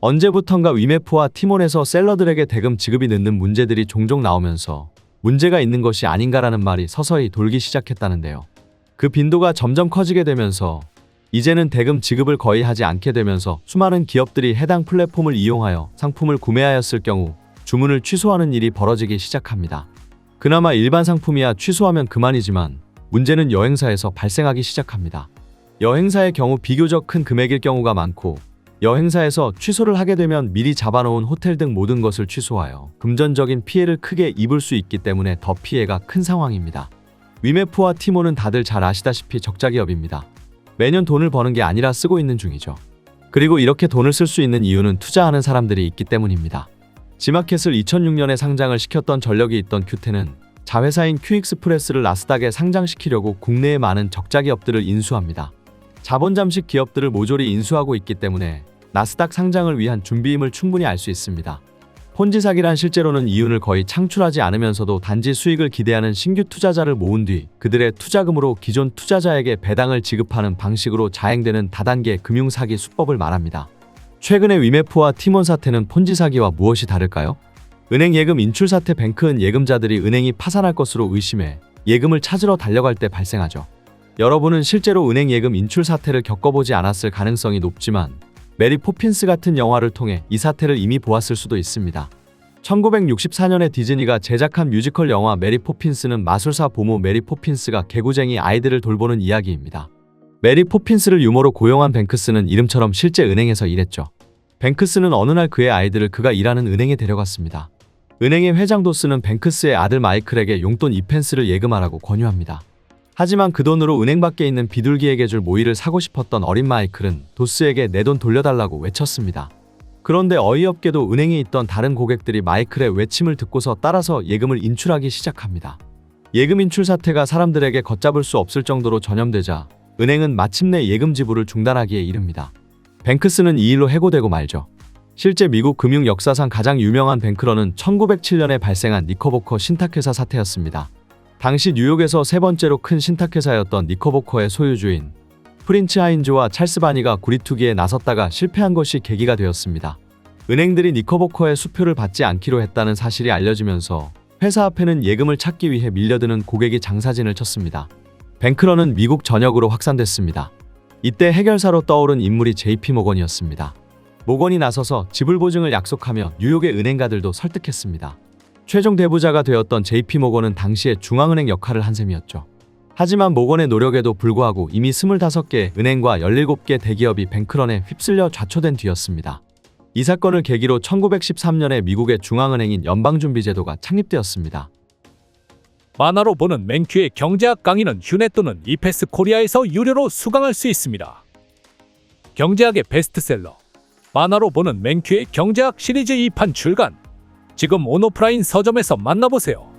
언제부턴가 위메프와 티몬에서 셀러들에게 대금 지급이 늦는 문제들이 종종 나오면서 문제가 있는 것이 아닌가라는 말이 서서히 돌기 시작했다는데요. 그 빈도가 점점 커지게 되면서 이제는 대금 지급을 거의 하지 않게 되면서 수많은 기업들이 해당 플랫폼을 이용하여 상품을 구매하였을 경우 주문을 취소하는 일이 벌어지기 시작합니다. 그나마 일반 상품이야 취소하면 그만이지만 문제는 여행사에서 발생하기 시작합니다. 여행사의 경우 비교적 큰 금액일 경우가 많고 여행사에서 취소를 하게 되면 미리 잡아놓은 호텔 등 모든 것을 취소하여 금전적인 피해를 크게 입을 수 있기 때문에 더 피해가 큰 상황입니다. 위메프와 티모는 다들 잘 아시다시피 적자 기업입니다. 매년 돈을 버는 게 아니라 쓰고 있는 중이죠. 그리고 이렇게 돈을 쓸 수 있는 이유는 투자하는 사람들이 있기 때문입니다. 지마켓을 2006년에 상장을 시켰던 전력이 있던 큐테는 자회사인 큐익스프레스를 나스닥에 상장시키려고 국내의 많은 적자 기업들을 인수합니다. 자본 잠식 기업들을 모조리 인수하고 있기 때문에 나스닥 상장을 위한 준비임을 충분히 알 수 있습니다. 폰지 사기란 실제로는 이윤을 거의 창출하지 않으면서도 단지 수익을 기대하는 신규 투자자를 모은 뒤 그들의 투자금으로 기존 투자자에게 배당을 지급하는 방식으로 자행되는 다단계 금융 사기 수법을 말합니다. 최근의 위메프와 티몬 사태는 폰지 사기와 무엇이 다를까요? 은행 예금 인출 사태 뱅크은 예금자들이 은행이 파산할 것으로 의심해 예금을 찾으러 달려갈 때 발생하죠. 여러분은 실제로 은행 예금 인출 사태를 겪어보지 않았을 가능성이 높지만 메리 포핀스 같은 영화를 통해 이 사태를 이미 보았을 수도 있습니다. 1964년에 디즈니가 제작한 뮤지컬 영화 메리 포핀스는 마술사 보모 메리 포핀스가 개구쟁이 아이들을 돌보는 이야기입니다. 메리 포핀스를 유머로 고용한 뱅크스는 이름처럼 실제 은행에서 일했죠. 뱅크스는 어느 날 그의 아이들을 그가 일하는 은행에 데려갔습니다. 은행의 회장 도스는 뱅크스의 아들 마이클에게 용돈 2펜스를 예금하라고 권유합니다. 하지만 그 돈으로 은행 밖에 있는 비둘기에게 줄 모이를 사고 싶었던 어린 마이클은 도스에게 내 돈 돌려달라고 외쳤습니다. 그런데 어이없게도 은행에 있던 다른 고객들이 마이클의 외침을 듣고서 따라서 예금을 인출하기 시작합니다. 예금 인출 사태가 사람들에게 걷잡을 수 없을 정도로 전염되자 은행은 마침내 예금 지불을 중단하기에 이릅니다. 뱅크스는 이 일로 해고되고 말죠. 실제 미국 금융 역사상 가장 유명한 뱅크런은 1907년에 발생한 니커보커 신탁회사 사태였습니다. 당시 뉴욕에서 세 번째로 큰 신탁회사였던 니커보커의 소유주인 프린츠 하인즈와 찰스 바니가 구리투기에 나섰다가 실패한 것이 계기가 되었습니다. 은행들이 니커보커의 수표를 받지 않기로 했다는 사실이 알려지면서 회사 앞에는 예금을 찾기 위해 밀려드는 고객이 장사진을 쳤습니다. 뱅크런은 미국 전역으로 확산됐습니다. 이때 해결사로 떠오른 인물이 JP 모건이었습니다. 모건이 나서서 지불 보증을 약속하며 뉴욕의 은행가들도 설득했습니다. 최종 대부자가 되었던 JP 모건은 당시에 중앙은행 역할을 한 셈이었죠. 하지만 모건의 노력에도 불구하고 이미 25개 은행과 17개 대기업이 뱅크런에 휩쓸려 좌초된 뒤였습니다. 이 사건을 계기로 1913년에 미국의 중앙은행인 연방준비제도가 창립되었습니다. 만화로 보는 맹큐의 경제학 강의는 휴넷 또는 이페스 코리아에서 유료로 수강할 수 있습니다. 경제학의 베스트셀러 만화로 보는 맹큐의 경제학 시리즈 2판 출간 지금 온오프라인 서점에서 만나보세요.